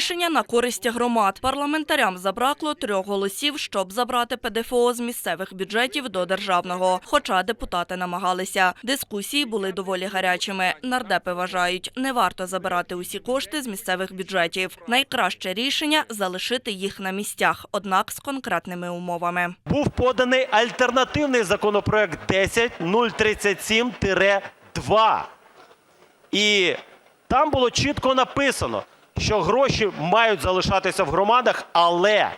Рішення на користь громад. Парламентарям забракло трьох голосів, щоб забрати ПДФО з місцевих бюджетів до державного. Хоча депутати намагалися. Дискусії були доволі гарячими. Нардепи вважають, не варто забирати усі кошти з місцевих бюджетів. Найкраще рішення залишити їх на місцях, однак з конкретними умовами. був поданий альтернативний законопроект 10037-2. І там було чітко написано, що гроші мають залишатися в громадах, але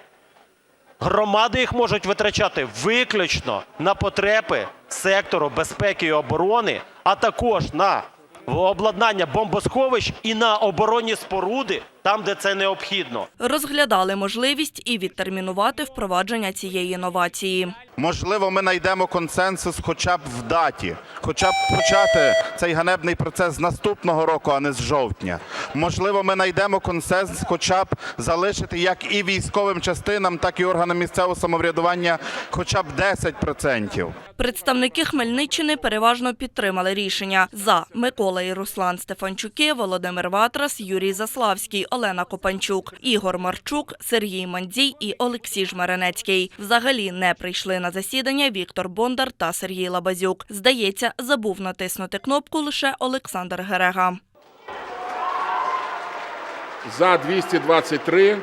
громади їх можуть витрачати виключно на потреби сектору безпеки і оборони, а також на обладнання бомбосховищ і на оборонні споруди там, де це необхідно. Розглядали можливість і відтермінувати впровадження цієї новації. Можливо, ми знайдемо консенсус хоча б в даті, хоча б почати цей ганебний процес з наступного року, а не з жовтня. Можливо, ми знайдемо консенсус хоча б залишити як і військовим частинам, так і органам місцевого самоврядування хоча б 10%. Представники Хмельниччини переважно підтримали рішення за Микола і Руслан Стефанчуки, Володимир Ватрас, Юрій Заславський, Олена Копанчук, Ігор Марчук, Сергій Мандзій і Олексій Жмеренецький. Взагалі не прийшли на засідання Віктор Бондар та Сергій Лабазюк. Здається, забув натиснути кнопку лише Олександр Герега. За 223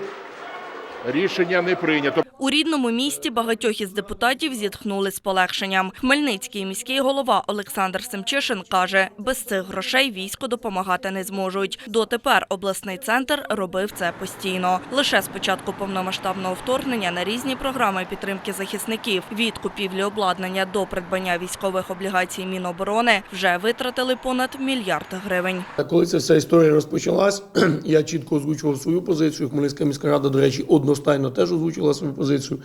рішення не прийнято. У рідному місті багатьох із депутатів зітхнули з полегшенням. Хмельницький міський голова Олександр Семчишин каже, без цих грошей війську допомагати не зможуть. Дотепер обласний центр робив це постійно. Лише з початку повномасштабного вторгнення на різні програми підтримки захисників від купівлі обладнання до придбання військових облігацій Міноборони вже витратили понад мільярд гривень. Коли ця вся історія розпочалась, я чітко озвучував свою позицію. Хмельницька міська рада, до речі, одностайно теж озвучила свою позицію.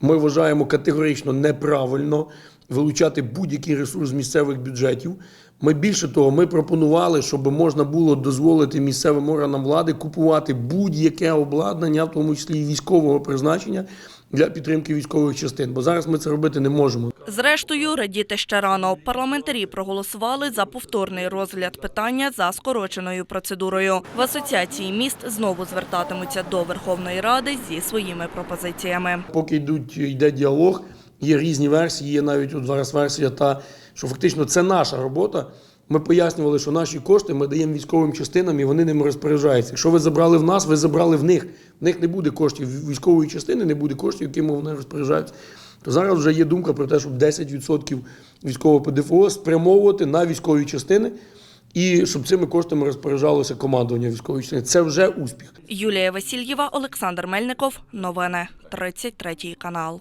Ми вважаємо категорично неправильно вилучати будь-який ресурс з місцевих бюджетів. Ми більше того, ми пропонували, щоб можна було дозволити місцевим органам влади купувати будь-яке обладнання, в тому числі і військового призначення, для підтримки військових частин. Бо зараз ми це робити не можемо. Зрештою, радіти ще рано. Парламентарі проголосували за повторний розгляд питання за скороченою процедурою. В асоціації міст знову звертатимуться до Верховної Ради зі своїми пропозиціями. Поки йдуть, йде діалог, є різні версії, є навіть от зараз версія та, що фактично це наша робота. Ми пояснювали, що наші кошти ми даємо військовим частинам і вони ними розпоряджаються. Якщо ви забрали в нас, ви забрали в них. В них не буде коштів військової частини, не буде коштів, якими вони розпоряджаються. То зараз вже є думка про те, щоб 10% військового ПДФО спрямовувати на військові частини і щоб цими коштами розпоряджалося командування військової частини. Це вже успіх. Юлія Васильєва, Олександр Мельников. Новини 33 канал.